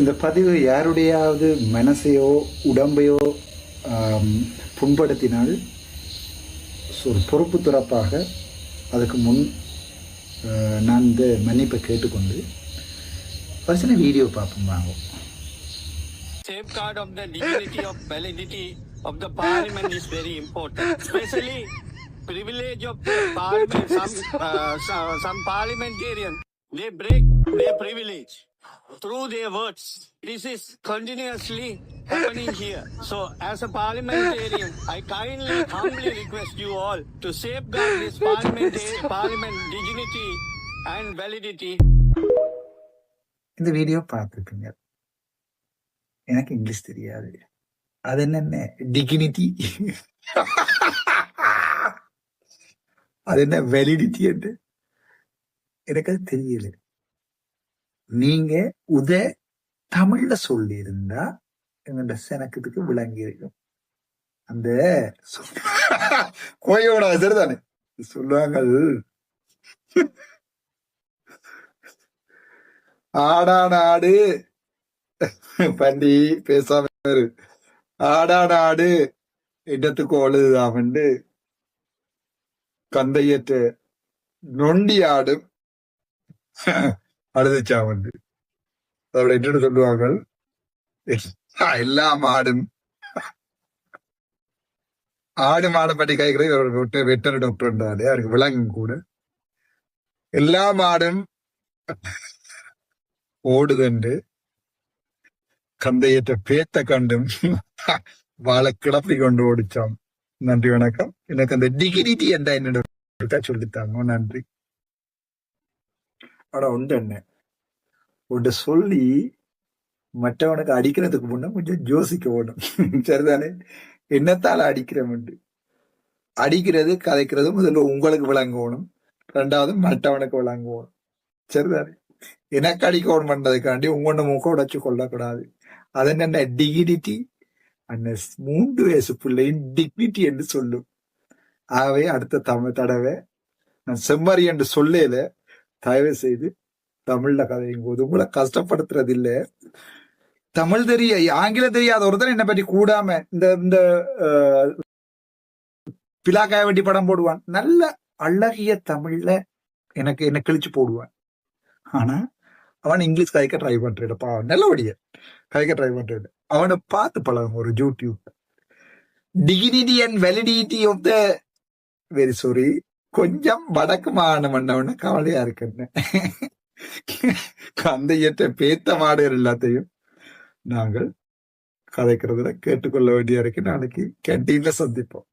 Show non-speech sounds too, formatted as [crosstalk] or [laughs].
இந்த பதிவு யாருடையாவது மனசையோ உடம்பையோ புண்படுத்தினால் ஒரு பொறுப்பு துறப்பாக அதுக்கு முன் நான் இந்த மன்னிப்பை கேட்டுக்கொண்டு ஒரு வீடியோ பார்ப்போம் வாங்க safeguard of the dignity of validity of the parliament is very important, especially privilege of the parliament. Some uh, some, some parliamentarians they break their privilege through their words. This is continuously happening here. So, as a parliamentarian, I kindly, humbly request you all to safeguard this parliament, parliament dignity and validity. இந்த video பார்த்துருப்பீங்க எனக்கு English தெரியாது அது என்னென்ன dignity அது என்ன validity என்று எனக்கு அது தெரியல நீங்க உத தமிழ்ல சொல்லி இருந்தா எங்கள்ட செனக்கத்துக்கு விளங்கி இருக்கும் அந்த கோயோட சரிதானே? சொல்லுவாங்க ஆடா நாடு. பண்டி பேசாம. ஆடா நாடு. இடத்துக்கு ஒழுதுதாமண்டு கந்தையற்ற நொண்டி ஆடும். அழுதுச்சா வந்து? அதோட இட்டு சொல்லுவாங்க எல்லா மாடும் ஆடு மாடை பற்றி கேட்கிறது வெட்டர் டாக்டர் இருந்தாரு அவருக்கு விலங்கும் கூட. எல்லா மாடும் ஓடுதண்டு கந்தையற்ற பேத்த கண்டும். வாழை கிளப்பி கொண்டு ஓடிச்சாம். நன்றி வணக்கம். எனக்கு அந்த டிகிரிட்டி என்ற என்னோட சொல்லித்தாங்க. நன்றி. ஆனா உண்டு என்ன உண்டு சொல்லி மற்றவனுக்கு அடிக்கிறதுக்கு முன்னே கொஞ்சம் யோசிக்க ஓடும் [laughs] சரிதானே? என்னத்தால அடிக்கிறவன்ட்டு அடிக்கிறது கதைக்கிறது முதல்ல உங்களுக்கு விளங்கணும். ரெண்டாவது மற்றவனுக்கு விளங்கணும் சரிதானே? எனக்கு அடிக்கணும் பண்றதுக்காண்டி உங்களோட முகம் உடைச்சு கொள்ளக்கூடாது. அது என்ன டிகினிட்டி அந்த மூன்று வயசு பிள்ளையின் டிக்னிட்டி என்று சொல்லும். ஆகவே அடுத்த தமிழ் தடவை நான் செம்மறி என்று சொல்லல தயவு செய்து தமிழ்ல கதையும் போது உங்களை கஷ்டப்படுத்துறது இல்ல தமிழ் தெரிய ஆங்கிலம் தெரியாத ஒருத்தர் என்னை பற்றி கூடாம இந்த இந்த அஹ், பிலாக்காய வெட்டி படம் போடுவான். நல்ல அழகிய தமிழ்ல எனக்கு என்ன கிழிச்சு போடுவான். ஆனா அவன் இங்கிலீஷ் கதைக்க ட்ரை பண்றேன்ப்பா நல்லபடியா கதைக்க ட்ரை பண்றேன் அவனை பார்த்து பழகும் ஒரு YouTube. Dignity and validity of the very sorry கொஞ்சம் வடக்கு மாகாண மன்னவன கவலையா இருக்குன்னு. கந்தையற்ற பேத்த மாடுகள் எல்லாத்தையும் நாங்கள் கதைக்கிறதுல கேட்டுக்கொள்ள வேண்டிய இருக்கு நாளைக்கு கேன்டீன்ல சந்திப்போம்.